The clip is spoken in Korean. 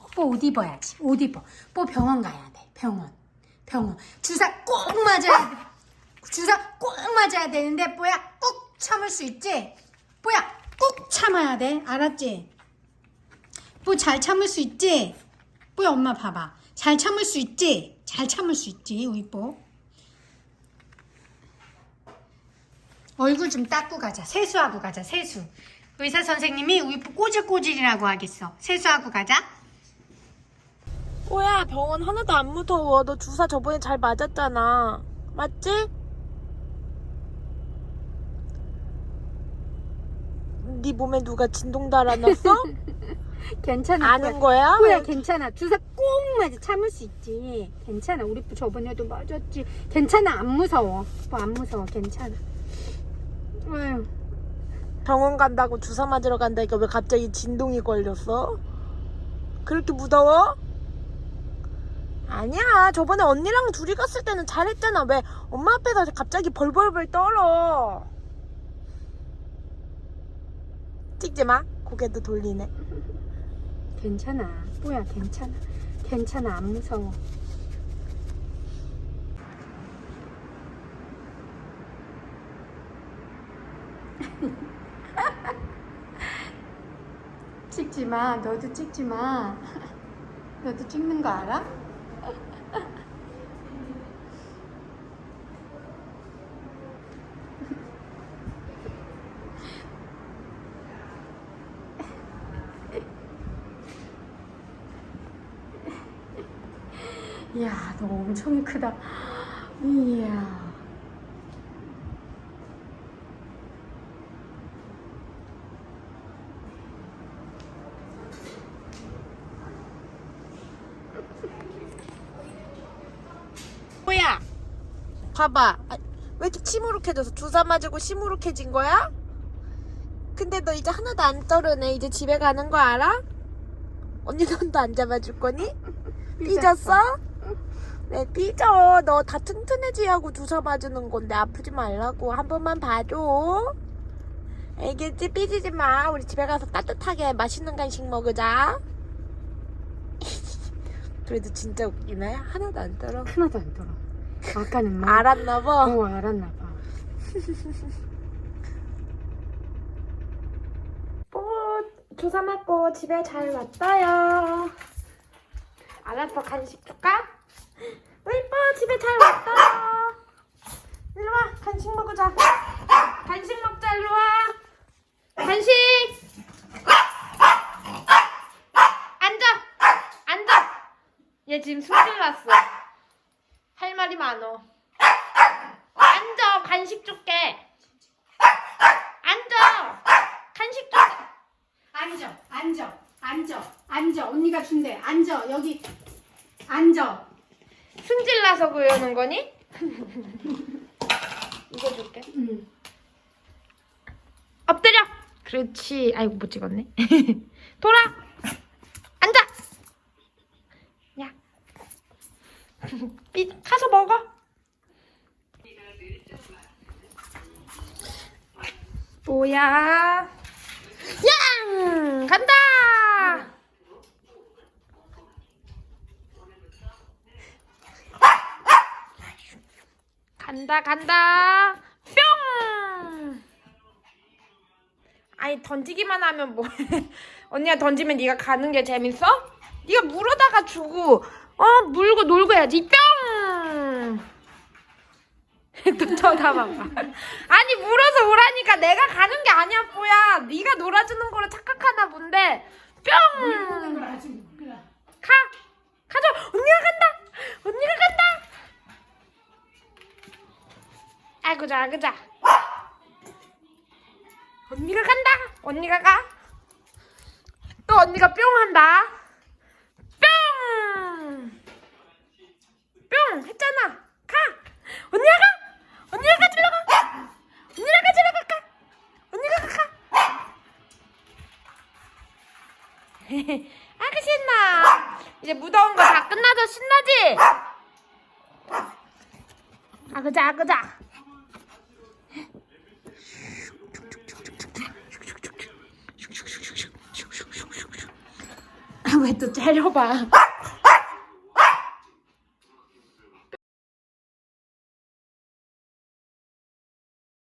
오빠 옷 입어야지. 옷 입어. 뽀 병원 가야 돼. 병원. 병원. 주사 꼭 맞아야 돼. 주사 꼭 맞아야 되는데 뽀야 꼭 참을 수 있지? 뽀야 꼭 참아야 돼. 알았지? 뽀 잘 참을 수 있지? 뽀야 엄마 봐봐. 잘 참을 수 있지? 잘 참을 수 있지 우리 뽀. 얼굴 좀 닦고 가자. 세수하고 가자. 세수. 의사 선생님이 우리 뽀 꼬질꼬질이라고 하겠어. 세수하고 가자. 뽀야 병원 하나도 안 무서워. 너 주사 저번에 잘 맞았잖아. 맞지? 네 몸에 누가 진동 달아놨어? 괜찮아. 아는 거야? 뭐야 괜찮아 주사 꼭 맞아 참을 수 있지 괜찮아 우리 부 저번에도 맞았지 괜찮아 안 무서워 뭐 안 무서워 괜찮아 아유 병원 간다고 주사 맞으러 간다니까 왜 갑자기 진동이 걸렸어? 그렇게 무서워? 아니야. 저번에 언니랑 둘이 갔을 때는 잘했잖아. 왜 엄마 앞에서 갑자기 벌벌벌 떨어? 찍지 마. 고개도 돌리네. 괜찮아. 뭐야 괜찮아. 괜찮아 안 무서워 찍지 마 너도 찍지 마 너도 찍는 거 알아? 이야, 너 엄청 크다. 이야. 봐봐 아, 왜 이렇게 시무룩해져서 주사 맞고 시무룩해진 거야? 근데 너 이제 하나도 안 떨어네 이제 집에 가는 거 알아? 언니 손도 안 잡아줄 거니? 삐졌어? 왜 삐져? 너 다 튼튼해지 하고 주사 맞는 건데 아프지 말라고 한 번만 봐줘. 알겠지? 삐지지 마. 우리 집에 가서 따뜻하게 맛있는 간식 먹으자. 그래도 진짜 웃기네. 하나도 안 떨어. 하나도 안 떨어. 아까는 막. 알았나 봐. 어, 알았나 봐. 뽀 주사 맞고 집에 잘 왔어요. 알았어 간식 줄까? 뽀 집에 잘 왔어요. 일로 와 간식 먹자. 간식 먹자 일로 와. 간식. 앉아 앉아. 얘 지금 승질 났어. 할 말이 많어. 앉아 간식 줄게. 앉아 간식 줄게. 앉아, 앉아, 앉아, 앉아. 언니가 준대. 앉아, 여기. 앉아. 승질 나서 그러는 거니? 이거 줄게. 응. 엎드려. 그렇지. 아이고 못 찍었네. 돌아. 삐 가서 먹어. 뭐야? 양 간다. 간다 간다 뿅 아니 던지기만 하면 뭐 언니가 던지면 네가 가는 게 재밌어? 네가 물어다가 주고 어 물고 놀고 해야지 뿅 또 쳐다봐봐 아니 물어서 오라니까 내가 가는 게 아니야 뽀야 네가 놀아주는 거를 착각하나 본데 뿅. 가! 가자! 언니가 간다! 언니가 간다! 아이고 자, 아이고 자. 언니가 간다! 언니가 가! 또 언니가 뿅 한다! 뿅! 뿅! 했잖아! 가! 언니가 가! 언니가 가질러 가! 언니가 가질러 갈까? 언니가 가까? 아그 신나 이제 무더운 거 다 끝나서 신나지? 아 그자 아 그자 왜 또 째려봐